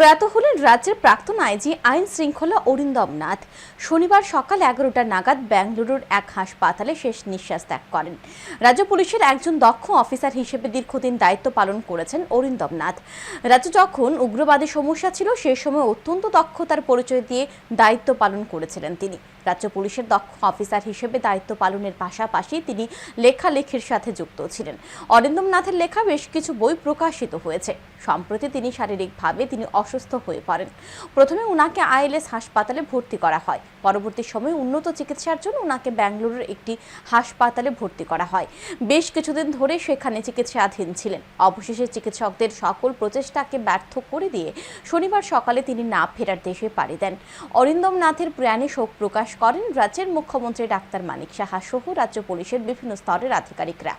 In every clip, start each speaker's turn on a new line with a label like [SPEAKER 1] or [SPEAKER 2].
[SPEAKER 1] প্রয়াত হলেন রাজ্যের প্রাক্তন আইজি আইন শৃঙ্খলা অরিন্দম নাথ। শনিবার সকাল এগারোটা নাগাদ ব্যাঙ্গালুরুর এক হাসপাতালে শেষ নিঃশ্বাস ত্যাগ করেন। রাজ্য পুলিশের একজন দক্ষ অফিসার হিসেবে দীর্ঘদিন দায়িত্ব পালন করেছেন অরিন্দম নাথ। রাজ্যে যখন উগ্রবাদী সমস্যা ছিল, সে সময় অত্যন্ত দক্ষতার পরিচয় দিয়ে দায়িত্ব পালন করেছিলেন তিনি। রাজ্য পুলিশের দক্ষ অফিসার হিসেবে দায়িত্ব পালনের পাশাপাশি তিনি লেখালেখির সাথে যুক্ত ছিলেন। অরিন্দম নাথের লেখা বেশ কিছু বই প্রকাশিত হয়েছে। সম্প্রতি তিনি শারীরিকভাবে তিনি অসুস্থ হয়ে পড়েন। প্রথমে উনাকে আইএলএস হাসপাতালে ভর্তি করা হয়। পরবর্তী সময়ে উন্নত চিকিৎসার জন্য উনাকে ব্যাঙ্গালুরুর একটি হাসপাতালে ভর্তি করা হয়। বেশ কিছুদিন ধরে সেখানে চিকিৎসাধীন ছিলেন। অবশেষে চিকিৎসকদের সকল প্রচেষ্টাকে ব্যর্থ করে দিয়ে শনিবার সকালে তিনি না ফেরার দেশে পাড়ি দেন। অরিন্দম নাথের প্রয়াণে শোক প্রকাশ করেন রাজ্যের মুখ্যমন্ত্রী ডাক্তার মানিক সাহা সহ রাজ্য পুলিশের বিভিন্ন স্তরের আধিকারিকরা।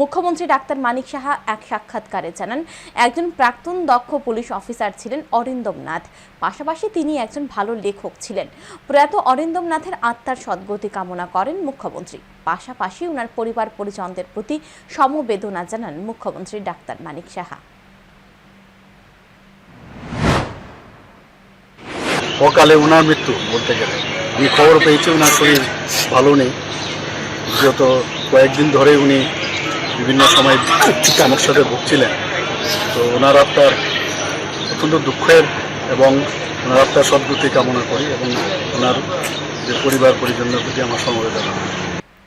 [SPEAKER 1] মুখ্যমন্ত্রী ডাক্তার মানিক সাহা এক সাক্ষাৎকারে জানান, একজন প্রাক্তন দক্ষ পুলিশ অফিসার ছিলেন অরিন্দম নাথ পাশাপাশি তিনি একজন ভালো লেখক ছিলেন। প্রয়াত অরিন্দম নাথের আত্মার সদ্গতি কামনা করেন মুখ্যমন্ত্রী। পাশাপাশি ওনার পরিবার পরিজনদের প্রতি সমবেদনা জানান মুখ্যমন্ত্রী ডাক্তার মানিক সাহা।
[SPEAKER 2] সকালে ওনার মৃত্যু বলতে গেলে। আমি খবর পেয়েছি ওনার শরীর ভালো নেই। যত কয়েকদিন ধরে উনি বিভিন্ন সময় সমস্যাতে ভুগছিলেন। তো ওনার আত্মার অত্যন্ত দুঃখের এবং ওনার আত্মার সদ্গতি কামনা করি এবং ওনার যে পরিবার পরিজনের প্রতি আমার সমবেদনা